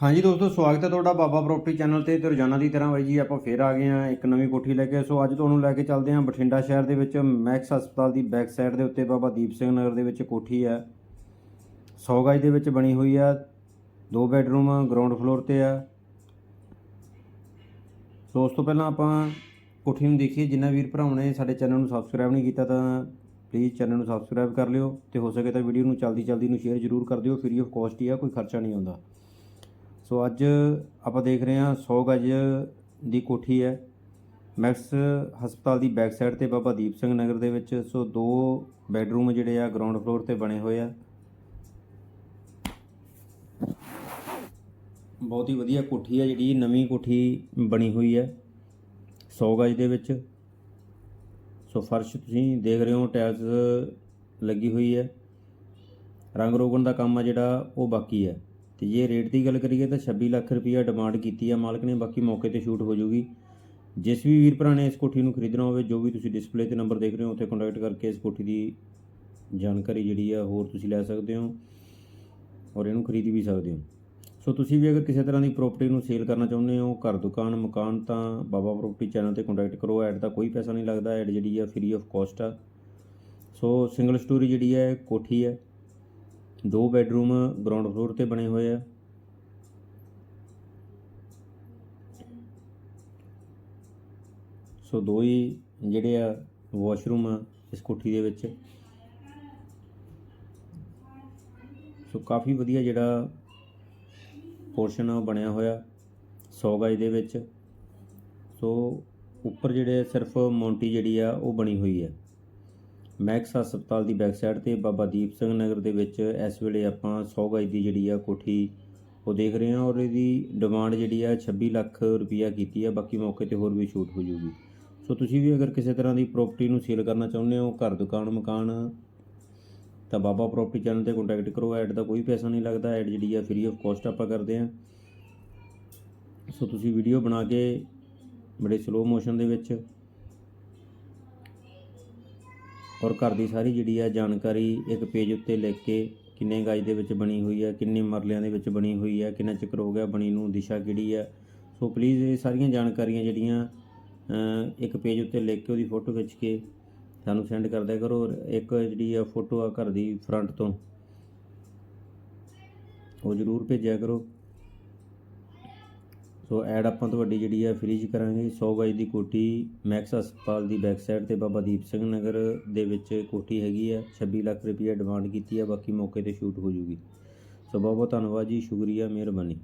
ਹਾਂਜੀ ਦੋਸਤੋ, ਸਵਾਗਤ ਹੈ ਤੁਹਾਡਾ ਬਾਬਾ ਪ੍ਰਾਪਰਟੀ ਚੈਨਲ ਤੇ ਤੇ ਰੋਜ਼ਾਨਾ ਦੀ ਤਰ੍ਹਾਂ ਬਾਈ ਜੀ, ਆਪਾਂ ਫੇਰ ਆ ਗਏ ਹਾਂ ਇੱਕ ਨਵੀਂ ਕੋਠੀ ਲੈ ਕੇ। ਸੋ ਅੱਜ ਤੁਹਾਨੂੰ ਲੈ ਕੇ ਚੱਲਦੇ ਹਾਂ ਬਠਿੰਡਾ ਸ਼ਹਿਰ ਦੇ ਵਿੱਚ ਮੈਕਸ ਹਸਪਤਾਲ ਦੀ ਬੈਕ ਸਾਈਡ ਦੇ ਉੱਤੇ ਬਾਬਾ ਦੀਪ ਸਿੰਘ ਨਗਰ ਦੇ ਵਿੱਚ ਕੋਠੀ ਹੈ। 100 ਗਜ ਦੇ ਵਿੱਚ ਬਣੀ ਹੋਈ ਆ ਦੋ ਬੈਡਰੂਮ ਗਰਾਊਂਡ ਫਲੋਰ ਤੇ ਆ ਸੋ ਉਸ ਤੋਂ ਪਹਿਲਾਂ ਆਪਾਂ ਕੋਠੀ ਨੂੰ ਦੇਖੀਏ। ਜਿੰਨਾ ਵੀਰ ਭਰਾਵਾਂ ਨੇ ਸਾਡੇ ਚੈਨਲ ਨੂੰ ਸਬਸਕ੍ਰਾਈਬ ਨਹੀਂ ਕੀਤਾ ਤਾਂ ਪਲੀਜ਼ ਚੈਨਲ ਨੂੰ ਸਬਸਕ੍ਰਾਈਬ ਕਰ ਲਿਓ ਤੇ ਹੋ ਸਕੇ ਤਾਂ ਵੀਡੀਓ ਨੂੰ ਜਲਦੀ ਜਲਦੀ ਨੂੰ ਸ਼ੇਅਰ ਜ਼ਰੂਰ ਕਰ ਦਿਓ। ਫ੍ਰੀ ਆਫ ਕਾਸਟ ਹੀ ਆ, ਕੋਈ ਖਰਚਾ ਨਹੀਂ ਆਉਂਦਾ। ਸੋ ਅੱਜ ਆਪਾਂ ਦੇਖ ਰਹੇ ਹਾਂ 100 ਗਜ ਦੀ ਕੋਠੀ ਹੈ। ਮੈਕਸ ਹਸਪਤਾਲ ਦੀ ਬੈਕ ਸਾਈਡ ਤੇ ਬਾਬਾ ਦੀਪ ਸਿੰਘ ਨਗਰ ਦੇ ਵਿੱਚ। ਸੋ ਦੋ ਬੈੱਡਰੂਮ ਜਿਹੜੇ ਆ ਗਰਾਊਂਡ ਫਲੋਰ ਤੇ ਬਣੇ ਹੋਏ ਆ। ਬਹੁਤ ਹੀ ਵਧੀਆ ਕੋਠੀ ਹੈ ਜਿਹੜੀ, ਨਵੀਂ ਕੋਠੀ ਬਣੀ ਹੋਈ ਹੈ 100 ਗਜ ਦੇ ਵਿੱਚ। ਸੋ ਫਰਸ਼ ਤੁਸੀਂ ਦੇਖ ਰਹੇ ਹੋ, ਟਾਇਲਸ ਲੱਗੀ ਹੋਈ ਹੈ। ਰੰਗ ਰੋਗਣ ਦਾ ਕੰਮ ਆ ਜਿਹੜਾ, ਉਹ ਬਾਕੀ ਹੈ। ਤੇ ਜੇ ਰੇਟ ਦੀ ਗੱਲ ਕਰੀਏ ਤਾਂ 26 ਲੱਖ ਰੁਪਈਆ ਡਿਮਾਂਡ ਕੀਤੀ ਆ ਮਾਲਕ ਨੇ, ਬਾਕੀ ਮੌਕੇ ਤੇ ਸ਼ੂਟ ਹੋ ਜਾਊਗੀ। ਜਿਸ ਵੀ ਵੀਰ ਭਰਾ ਨੇ ਇਸ ਕੋਠੀ ਨੂੰ ਖਰੀਦਣਾ ਹੋਵੇ, ਜੋ ਵੀ ਤੁਸੀਂ ਡਿਸਪਲੇ ਤੇ ਨੰਬਰ ਦੇਖ ਰਹੇ ਹੋ, ਉੱਥੇ ਕੰਟੈਕਟ ਕਰਕੇ ਇਸ ਕੋਠੀ ਦੀ ਜਾਣਕਾਰੀ ਜਿਹੜੀ ਆ ਹੋਰ ਤੁਸੀਂ ਲੈ ਸਕਦੇ ਹੋ ਔਰ ਇਹਨੂੰ ਖਰੀਦ ਵੀ ਸਕਦੇ ਹੋ। ਸੋ ਤੁਸੀਂ ਵੀ ਅਗਰ ਕਿਸੇ ਤਰ੍ਹਾਂ ਦੀ ਪ੍ਰਾਪਰਟੀ ਨੂੰ ਸੇਲ ਕਰਨਾ ਚਾਹੁੰਦੇ ਹੋ, ਘਰ, ਦੁਕਾਨ, ਮਕਾਨ, ਤਾਂ ਬਾਬਾ ਪ੍ਰਾਪਰਟੀ ਚੈਨਲ ਤੇ ਕੰਟੈਕਟ ਕਰੋ। ਐਡ ਦਾ ਕੋਈ ਪੈਸਾ ਨਹੀਂ ਲੱਗਦਾ ਐਡ ਜਿਹੜੀ ਆ ਫ੍ਰੀ ਆਫ ਕਾਸਟ ਆ। ਸੋ ਸਿੰਗਲ ਸਟੋਰੀ ਜਿਹੜੀ ਹੈ ਕੋਠੀ ਹੈ ਦੋ ਬੈੱਡਰੂਮ ਗਰਾਊਂਡ ਫਲੋਰ ਤੇ ਬਣੇ ਹੋਏ ਆ। ਸੋ ਦੋ ਹੀ ਜਿਹੜੇ ਆ ਵਾਸ਼ਰੂਮ ਆ ਇਸ ਕੋਠੀ ਦੇ ਵਿੱਚ। ਸੋ ਕਾਫੀ ਵਧੀਆ ਜਿਹੜਾ ਪੋਰਸ਼ਨ ਆ ਬਣਿਆ ਹੋਇਆ 100 ਗਜ ਦੇ ਵਿੱਚ। ਸੋ ਉੱਪਰ ਜਿਹੜੇ ਸਿਰਫ ਮੌਂਟੀ ਜਿਹੜੀ ਆ ਉਹ ਬਣੀ ਹੋਈ ਹੈ ਮੈਕਸ ਹਸਪਤਾਲ ਦੀ ਬੈਕਸਾਈਡ ਤੇ ਬਾਬਾ ਦੀਪ ਸਿੰਘ ਨਗਰ ਦੇ ਵਿੱਚ ਇਸ ਵੇਲੇ ਆਪਾਂ 100 ਗਜ ਦੀ ਜਿਹੜੀ ਆ ਕੋਠੀ ਉਹ ਦੇਖ ਰਹੇ ਹਾਂ ਔਰ ਇਹਦੀ ਡਿਮਾਂਡ ਜਿਹੜੀ ਆ 26 ਲੱਖ ਰੁਪਈਆ ਕੀਤੀ ਆ, ਬਾਕੀ ਮੌਕੇ ਤੇ ਹੋਰ ਵੀ ਛੂਟ ਹੋ ਜੂਗੀ ਸੋ ਤੁਸੀਂ ਵੀ ਅਗਰ ਕਿਸੇ ਤਰ੍ਹਾਂ ਦੀ ਪ੍ਰਾਪਰਟੀ ਨੂੰ ਸੇਲ ਕਰਨਾ ਚਾਹੁੰਦੇ ਹੋ, ਘਰ, ਦੁਕਾਨ, ਮਕਾਨ, ਤਾਂ ਬਾਬਾ ਪ੍ਰਾਪਰਟੀ ਚੈਨਲ ਤੇ ਕੰਟੈਕਟ ਕਰੋ, ਐਡ ਦਾ ਕੋਈ ਪੈਸਾ ਨਹੀਂ ਲੱਗਦਾ, ਐਡ ਜਿਹੜੀ ਆ ਫ੍ਰੀ ਆਫ ਕਾਸਟ ਆਪਾਂ ਕਰਦੇ ਹਾਂ। ਸੋ ਤੁਸੀਂ ਵੀਡੀਓ ਬਣਾ ਕੇ ਬੜੇ ਸਲੋ ਮੋਸ਼ਨ ਦੇ ਵਿੱਚ ਔਰ ਘਰ ਦੀ ਸਾਰੀ ਜਿਹੜੀ ਆ ਜਾਣਕਾਰੀ ਇੱਕ ਪੇਜ ਉੱਤੇ ਲਿਖ ਕੇ ਕਿੰਨੇ ਗਜ ਦੇ ਵਿੱਚ ਬਣੀ ਹੋਈ ਹੈ ਕਿੰਨੇ ਮਰਲਿਆਂ ਦੇ ਵਿੱਚ ਬਣੀ ਹੋਈ ਹੈ ਕਿੰਨਾ ਚੱਕਰ ਹੋ ਗਿਆ ਬਣੀ ਨੂੰ, ਦਿਸ਼ਾ ਕਿਹੜੀ ਹੈ ਸੋ ਪਲੀਜ਼ ਇਹ ਸਾਰੀਆਂ ਜਾਣਕਾਰੀਆਂ ਜਿਹੜੀਆਂ ਇੱਕ ਪੇਜ ਉੱਤੇ ਲਿਖ ਕੇ ਉਹਦੀ ਫੋਟੋ ਖਿੱਚ ਕੇ ਸਾਨੂੰ ਸੈਂਡ ਕਰਦਿਆ ਕਰੋ ਔਰ ਇੱਕ ਜਿਹੜੀ ਆ ਫੋਟੋ ਆ ਘਰ ਦੀ ਫਰੰਟ ਤੋਂ ਉਹ ਜ਼ਰੂਰ ਭੇਜਿਆ ਕਰੋ। ਸੋ ਐਡ ਆਪਾਂ ਤੁਹਾਡੀ ਜਿਹੜੀ ਆ ਫ੍ਰੀ ਚ ਕਰਾਂਗੇ। 100 ਗਜ ਦੀ ਕੋਠੀ ਮੈਕਸ ਹਸਪਤਾਲ ਦੀ ਬੈਕ ਸਾਈਡ ਤੇ ਬਾਬਾ ਦੀਪ ਸਿੰਘ ਨਗਰ ਦੇ ਵਿੱਚ ਕੋਠੀ ਹੈਗੀ ਆ। 26 ਲੱਖ ਰੁਪਈਆ ਡਿਮਾਂਡ ਕੀਤੀ ਆ, ਬਾਕੀ ਮੌਕੇ ਤੇ ਸ਼ੂਟ ਹੋ ਜੂਗੀ। ਸੋ ਬਹੁਤ ਬਹੁਤ ਧੰਨਵਾਦ ਜੀ, ਸ਼ੁਕਰੀਆ, ਮਿਹਰਬਾਨੀ।